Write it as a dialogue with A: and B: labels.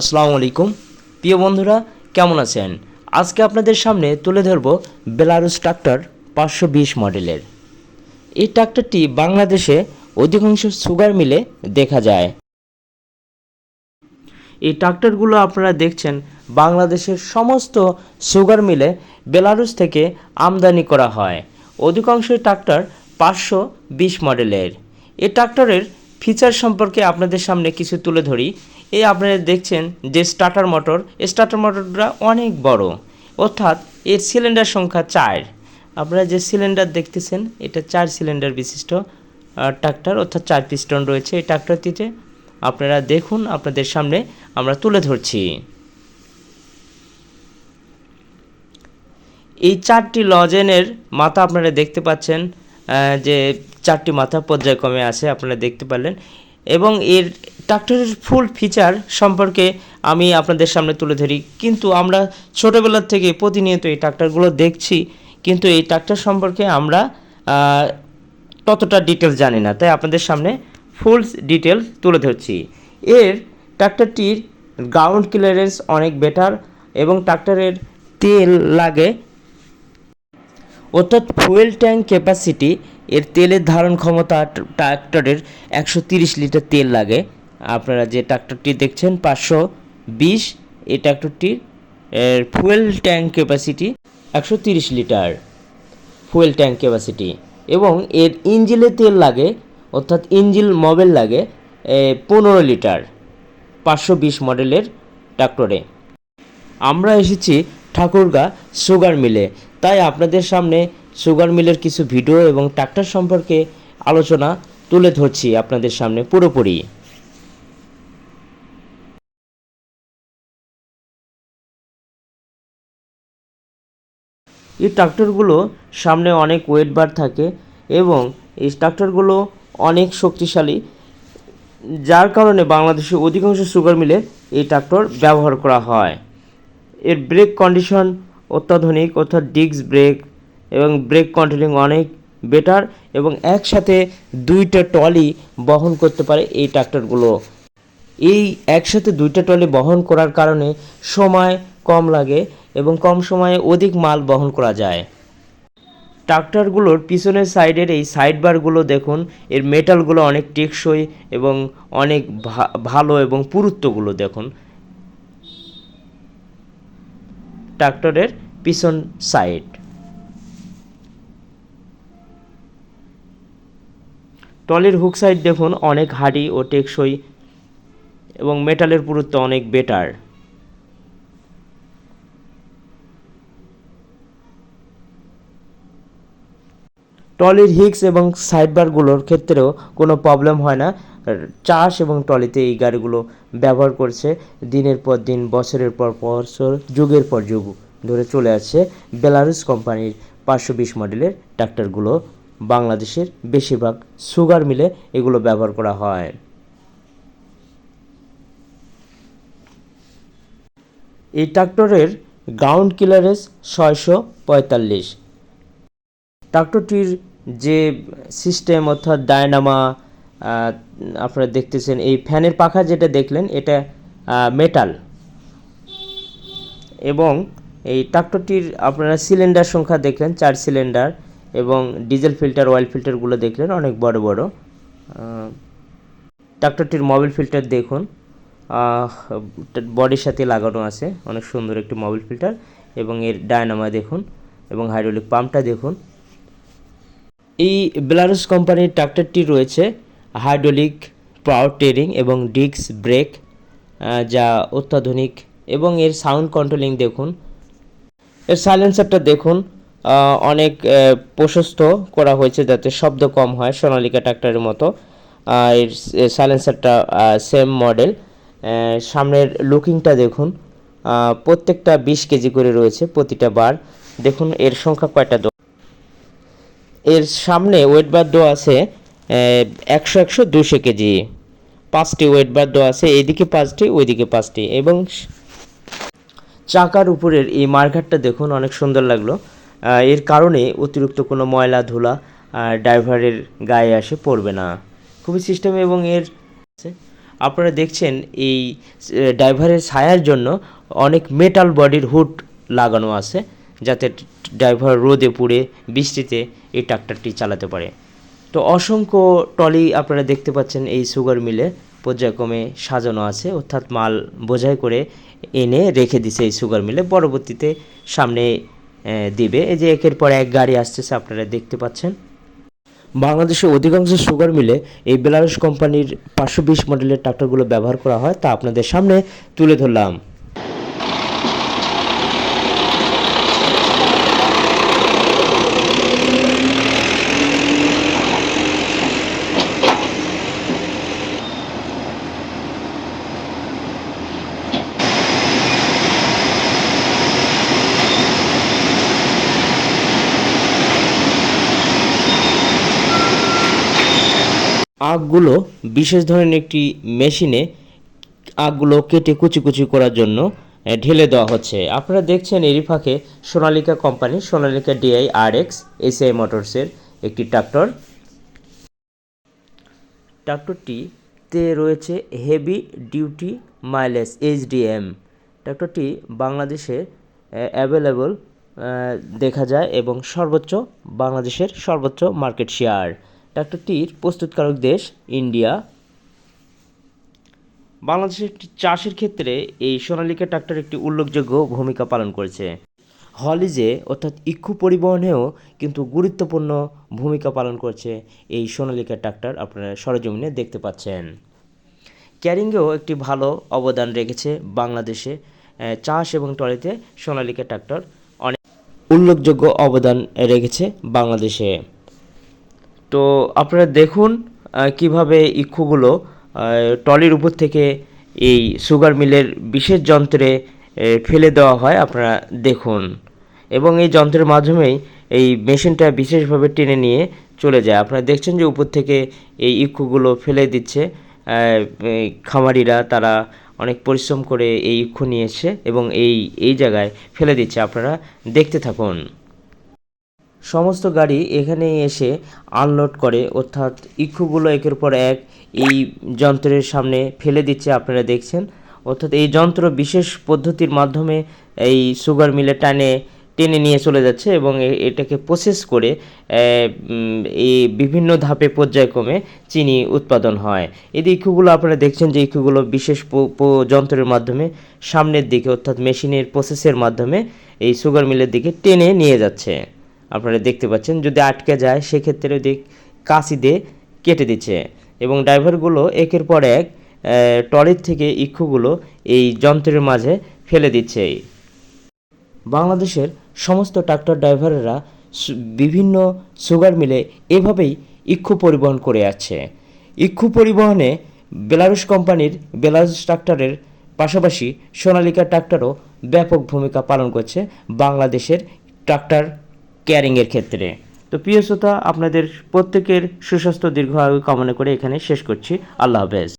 A: আসসালামু আলাইকুম। প্রিয় বন্ধুরা, কেমন আছেন? আজকে আপনাদের সামনে তুলে ধরব বেলারুস ট্রাক্টর পাঁচশো বিশ মডেলের। এই ট্রাক্টরটি বাংলাদেশে অধিকাংশ সুগার মিলে দেখা যায়। এই ট্রাক্টরগুলো আপনারা দেখছেন, বাংলাদেশের সমস্ত সুগার মিলে বেলারুস থেকে আমদানি করা হয়। অধিকাংশ ট্রাক্টর পাঁচশো বিশ মডেলের। এই ট্রাক্টরের ফিচার সম্পর্কে আপনাদের সামনে কিছু তুলে ধরি। এই আপনারা দেখছেন যে স্টার্টার মোটর স্টার্টার মোটরটা অনেক বড়। অর্থাৎ এর সিলিন্ডার সংখ্যা চার। আপনারা যে সিলিন্ডার দেখতেছেন, এটা চার সিলিন্ডার বিশিষ্ট ট্রাক্টর অর্থাৎ চার পিস্টন রয়েছে এই ট্রাক্টরটিতে আপনারা দেখুন, আপনাদের সামনে আমরা তুলে ধরছি। এই চারটি লজেনের মাথা আপনারা দেখতে পাচ্ছেন যে চারটি মাথা পর্যায়ক্রমে আছে, আপনারা দেখতে পারলেন। এবং এর ট্রাক্টরের ফুল ফিচার সম্পর্কে আমি আপনাদের সামনে তুলে ধরি। কিন্তু আমরা ছোটোবেলার থেকে প্রতিনিয়ত এই ট্রাক্টরগুলো দেখছি, কিন্তু এই ট্রাক্টর সম্পর্কে আমরা ততটা ডিটেলস জানি না। তাই আপনাদের সামনে ফুল ডিটেল তুলে ধরছি। এর ট্রাক্টরটির গ্রাউন্ড ক্লিয়ারেন্স অনেক বেটার এবং ট্রাক্টরের তেল লাগে। অর্থাৎ ফুয়েল ট্যাঙ্ক ক্যাপাসিটি এর তেলের ধারণ ক্ষমতা ট্র- ট্রাক্টরের একশো তিরিশ লিটার তেল লাগে। আপনারা যে ট্রাক্টরটি দেখছেন, পাঁচশো বিশ, এই ট্রাক্টরটির ফুয়েল ট্যাঙ্ক ক্যাপাসিটি একশো তিরিশ লিটার ফুয়েল ট্যাঙ্ক ক্যাপাসিটি। এবং এর ইঞ্জিলে তেল লাগে, অর্থাৎ ইঞ্জিল মবেল লাগে পনেরো লিটার পাঁচশো বিশ মডেলের ট্রাক্টরে। আমরা এসেছি ঠাকুরগা সুগার মিলে। তাই আপনাদের সামনে সুগার মিলের কিছু ভিডিও এবং ট্রাক্টর সম্পর্কে আলোচনা তুলে ধরছি আপনাদের সামনে পুরোপুরি। এই ট্রাক্টরগুলো সামনে অনেক ওয়েট বার থাকে এবং এই ট্রাক্টরগুলো অনেক শক্তিশালী, যার কারণে বাংলাদেশের অধিকাংশ সুগার মিলে এই ট্রাক্টর ব্যবহার করা হয়। এর ব্রেক কন্ডিশন অত্যাধুনিক, অর্থাৎ ডিস্ক ব্রেক এবং ব্রেক কন্ট্রোলিং অনেক বেটার এবং একসাথে দুইটা টলি বহন করতে পারে এই ট্রাক্টরগুলো এই একসাথে দুইটা টলি বহন করার কারণে সময় কম লাগে এবং কম সময়ে অধিক মাল বহন করা যায়। ট্রাক্টরগুলোর পিছনের সাইডের এই সাইড বারগুলো দেখুন, এর মেটালগুলো অনেক টেকসই এবং অনেক ভালো এবং পুরুত্বগুলো দেখুন। ট্রাক্টরের পিছন সাইড টলির হুক সাইড দেখুন, অনেক হাডি ও টেকসই এবং মেটালের পুরুত্ব অনেক বেটার। টলির হিক্স এবং সাইডবারগুলোর ক্ষেত্রেও কোনো প্রবলেম হয় না। চাষ এবং টলিতে এই গাড়িগুলো ব্যবহার করছে। দিনের পর দিন, বছরের পর বছর, যুগের পর যুগ ধরে চলে আসছে বেলারুস কোম্পানির পাঁচশো বিশ মডেলের ট্রাক্টরগুলো। বাংলাদেশের বেশিরভাগ সুগার মিলে এগুলো ব্যবহার করা হয়। এই ট্রাক্টরের গ্রাউন্ড ক্লিয়ারেন্স ছয়শো পঁয়তাল্লিশ। ট্রাক্টরটির যে সিস্টেম অর্থাৎ ডায়নামা আপনারা দেখতেছেন এই ফ্যানের পাখা যেটা দেখলেন, এটা মেটাল। এবং এই ট্রাক্টরটির আপনারা সিলিন্ডার সংখ্যা দেখলেন, চার সিলিন্ডার। এবং ডিজেল ফিল্টার অয়েল ফিল্টারগুলো দেখলেন অনেক বড় বড়। ট্রাক্টরটির মোবিল ফিল্টার দেখুন। বডির সাথে লাগানো আছে, অনেক সুন্দর একটি মোবিল ফিল্টার এবং এর ডায়নামা দেখুন এবং হাইড্রোলিক পাম্পটা দেখুন। এই বেলারুস কোম্পানির ট্রাক্টরটি রয়েছে হাইড্রোলিক পাওয়ার টেরিং এবং ডিস্ক ব্রেক যা অত্যাধুনিক এবং এর সাউন্ড কন্ট্রোলিং দেখুন। এর সাইলেন্সারটা দেখুন। অনেক প্রশস্ত করা হয়েছে যাতে শব্দ কম হয় সোনালিকা ট্রাক্টরের মতো। এর সাইলেন্সারটা সেম মডেল সামনের লুকিংটা দেখুন। প্রত্যেকটা বিশ কেজি করে রয়েছে প্রতিটা বার। দেখুন, এর সংখ্যা কয়টা দো- এর সামনে ওয়েট বার দেওয়া আছে একশো একশো দুশো কেজি। পাঁচটি ওয়েট বার দো আছে এইদিকে পাঁচটি, ওইদিকে পাঁচটি। এবং চাকার উপরের এই মার্কারটা দেখুন, অনেক সুন্দর লাগল। এর কারণে অতিরিক্ত কোনো ময়লা, ধুলা ড্রাইভারের গায়ে আসে পড়বে না। খুবই সিস্টেম এবং এর আপনারা দেখছেন এই ড্রাইভারের ছায়ার জন্য অনেক মেটাল বডির হুড লাগানো আছে, যাতে ড্রাইভার রোদে পুড়ে বৃষ্টিতে এই ট্রাক্টরটি চালাতে পারে। তো অসংখ্য টলি আপনারা দেখতে পাচ্ছেন এই সুগার মিলে পর্যায়ক্রমে সাজানো আছে, অর্থাৎ মাল বোঝাই করে এনে রেখে দিছে এই সুগার মিলে পরবর্তীতে সামনে দিবে। এই যে একের পর এক গাড়ি আসতেছে, আপনারা দেখতে পাচ্ছেন। বাংলাদেশের অধিকাংশ সুগার মিলে এই বেলারুশ কোম্পানির পাঁচশো বিশ মডেলের ট্রাক্টরগুলো ব্যবহার করা হয়, তা আপনাদের সামনে তুলে ধরলাম। আগগুলো বিশেষ ধরনের একটি মেশিনে আগগুলো কেটে কুচি কুচি করার জন্য ঢেলে দেওয়া হচ্ছে। আপনারা দেখছেন এরই ফাঁকে Sonalika company, Sonalika DI R X ACI মোটরসের একটি ট্রাক্টর। ট্রাক্টরটিতে রয়েছে হেভি ডিউটি মাইলেজ, এইচডিএম। ট্রাক্টরটি বাংলাদেশে অ্যাভেলেবল দেখা যায় এবং সর্বোচ্চ বাংলাদেশের সর্বোচ্চ মার্কেট শেয়ার। ট্রাক্টরটির প্রস্তুতকারক দেশ ইন্ডিয়া। বাংলাদেশের চাষের ক্ষেত্রে এই সোনালিকা ট্রাক্টর একটি উল্লেখযোগ্য ভূমিকা পালন করেছে। হলিজে, অর্থাৎ ইক্ষু পরিবহনেও কিন্তু গুরুত্বপূর্ণ ভূমিকা পালন করছে এই সোনালিকা ট্রাক্টর, আপনারা সরজমিনে দেখতে পাচ্ছেন। ক্যারিংয়েও একটি ভালো অবদান রেখেছে বাংলাদেশে চাষ এবং টলিতে সোনালিকা ট্রাক্টর অনেক উল্লেখযোগ্য অবদান রেখেছে বাংলাদেশে। তো আপনারা দেখুন কীভাবে ইক্ষুগুলো টলির উপর থেকে এই সুগার মিলের বিশেষ যন্ত্রে ফেলে দেওয়া হয়, আপনারা দেখুন। এবং এই যন্ত্রের মাধ্যমেই এই মেশিনটা বিশেষভাবে টেনে নিয়ে চলে যায়। আপনারা দেখছেন যে উপর থেকে এই ইক্ষুগুলো ফেলে দিচ্ছে। খামারিরা, তারা অনেক পরিশ্রম করে এই ইক্ষু নিয়ে এসে এবং এই এই জায়গায় ফেলে দিচ্ছে। আপনারা দেখতে থাকুন। সমস্ত গাড়ি এখানে এসে আনলোড করে, অর্থাৎ ইক্ষুগুলো একের পর এক এই যন্ত্রের সামনে ফেলে দিচ্ছে, আপনারা দেখছেন। অর্থাৎ এই যন্ত্র বিশেষ পদ্ধতির মাধ্যমে এই সুগার মিলে টানে, টেনে নিয়ে চলে যাচ্ছে এবং এটাকে প্রসেস করে এই বিভিন্ন ধাপে পর্যায়ক্রমে চিনি উৎপাদন হয়। এই ইক্ষুগুলো আপনারা দেখছেন যে ইক্ষুগুলো বিশেষ যন্ত্রের মাধ্যমে সামনের দিকে, অর্থাৎ মেশিনের প্রসেসের মাধ্যমে এই সুগার মিলের দিকে টেনে নিয়ে যাচ্ছে। আপনারা দেখতে পাচ্ছেন যদি আটকে যায় সেক্ষেত্রে দিক কাঁচি দিয়ে কেটে দিচ্ছে। এবং ড্রাইভারগুলো একের পর এক আহ, ট্রলির থেকে ইক্ষুগুলো এই যন্ত্রের মাঝে ফেলে দিচ্ছে। বাংলাদেশের সমস্ত ট্রাক্টর ড্রাইভারেরা বিভিন্ন সুগার মিলে এভাবেই ইক্ষু পরিবহন করে আছে। ইক্ষু পরিবহনে বেলারুস কোম্পানির বেলারুস ট্রাক্টরের পাশাপাশি সোনালিকা ট্রাক্টরও ব্যাপক ভূমিকা পালন করছে বাংলাদেশের ট্রাক্টর ক্যারিংয়ের ক্ষেত্রে। তো প্রিয় শ্রোতা, আপনাদের প্রত্যেকের সুস্বাস্থ্য দীর্ঘ কামনা করে এখানে শেষ করছি। আল্লাহ হাফেজ।